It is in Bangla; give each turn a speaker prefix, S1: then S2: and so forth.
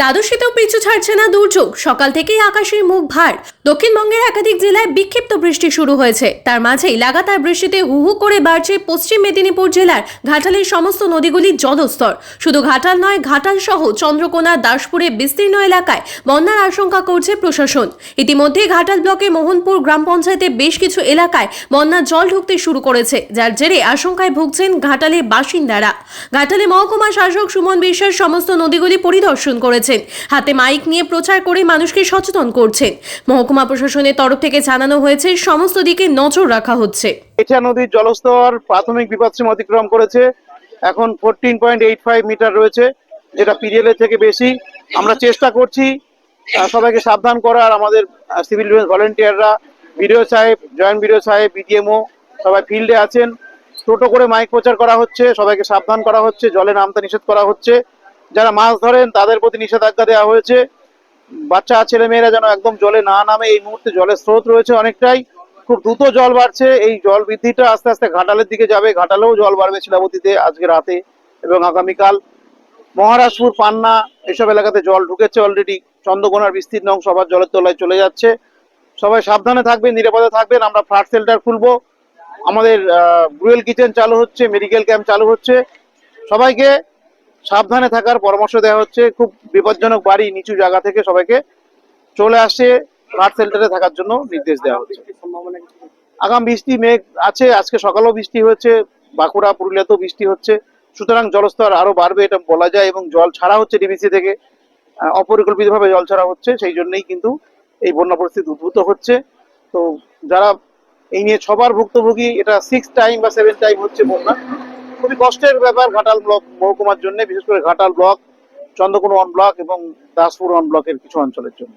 S1: দ্বাদশীতেও পিছু ছাড়ছে না দুর্যোগ। সকাল থেকেই আকাশের মুখ ভার। দক্ষিণবঙ্গের একাধিক জেলায় বিক্ষিপ্ত বৃষ্টি শুরু হয়েছে। তার মাঝেই লাগাতার বৃষ্টিতে হু হু করে বাড়ছে পশ্চিম মেদিনীপুর জেলার ঘাটালের সমস্ত নদীগুলির জলস্তর। শুধু ঘাটাল নয়, ঘাটাল সহ চন্দ্রকোনা, দাসপুরে বিস্তীর্ণ এলাকায় বন্যার আশঙ্কা করছে প্রশাসন। ইতিমধ্যে ঘাটাল ব্লকে মোহনপুর গ্রাম পঞ্চায়েতে বেশ কিছু এলাকায় বন্যার জল ঢুকতে শুরু করেছে, যার জেরে আশঙ্কায় ভুগছেন ঘাটালের বাসিন্দারা। ঘাটালে মহকুমা শাসক সুমন বিশ্বাস সমস্ত নদীগুলি পরিদর্শন করেছেন। হাতে মাইক নিয়ে প্রচার করে মানুষকে সচেতন করছেন। মহকুমা প্রশাসনের তরফ থেকে জানানো হয়েছে, সমস্ত দিকে নজর রাখা হচ্ছে।
S2: এটা নদীর জলস্তর প্রাথমিক বিপদসীমা অতিক্রম করেছে। এখন fourteen point eight five metre রয়েছে, যেটা পিরিয়ড থেকে বেশি। আমরা চেষ্টা করছি সবাইকে সাবধান করার আমাদের সিভিল ডিফেন্স ভলেন্টিয়াররা, বিডিও সাহেব, জয়েন্ট বিডিও সাহেব, বিডিএমও সবাই ফিল্ডে আছেন। টোটো করে মাইক প্রচার করা হচ্ছে, সবাইকে সাবধান করা হচ্ছে, জলে নামতে নিষেধ করা হচ্ছে। যারা মাছ ধরেন, তাদের প্রতি নিষেধাজ্ঞা দেওয়া হয়েছে। বাচ্চা ছেলে মেয়েরা যেন একদম জলে না নামে, এই মুহূর্তে জলের স্রোত রয়েছে অনেকটাই। খুব দ্রুত জল বাড়ছে, এই জল বৃদ্ধিটা আস্তে আস্তে ঘাটালের দিকে যাবে। ঘাটালেও জল বাড়বে শিলাবতীতে আজকে রাতে এবং আগামীকাল। মহারাজপুর পান্না, এসব এলাকাতে জল ঢুকেছে অলরেডি চন্দ্রকোনার বিস্তীর্ণ অংশ আবার জলের তলায় চলে যাচ্ছে। সবাই সাবধানে থাকবেন, নিরাপদে থাকবেন। আমরা ফ্লাড সেল্টার খুলবো। আমাদের ব্রুয়েল কিচেন চালু হচ্ছে মেডিকেল ক্যাম্প চালু হচ্ছে। সবাইকে সাবধানে থাকার পরামর্শ দেওয়া হচ্ছে। খুব বিপজ্জনক বাড়ি নিচু জায়গা থেকে সবাইকে চলে আসে ফ্লাড শেল্টারে থাকার জন্য নির্দেশ দেওয়া হচ্ছে। আগাম বৃষ্টি মেঘ আছে, আজকে সকালেও বৃষ্টি হয়েছে, বাঁকুড়া, পুরুলিয়াতেও বৃষ্টি হচ্ছে। সুতরাং জলস্তর আরও বাড়বে এটা বলা যায় এবং জল ছাড়া হচ্ছে ডিবিসি থেকে অপরিকল্পিতভাবে জল ছাড়া হচ্ছে, সেই জন্যই কিন্তু এই বন্যা পরিস্থিতি উদ্ভূত হচ্ছে। তো যারা এই নিয়ে সবার ভুক্তভোগী, এটা সিক্স টাইম বা সেভেন টাইম হচ্ছে বন্যা। খুবই কষ্টের ব্যাপার ঘাটাল ব্লক মহকুমার জন্য, বিশেষ করে Ghatal block, Chandrakona one block এবং দাসপুর ওয়ান ব্লকের কিছু অঞ্চলের জন্য।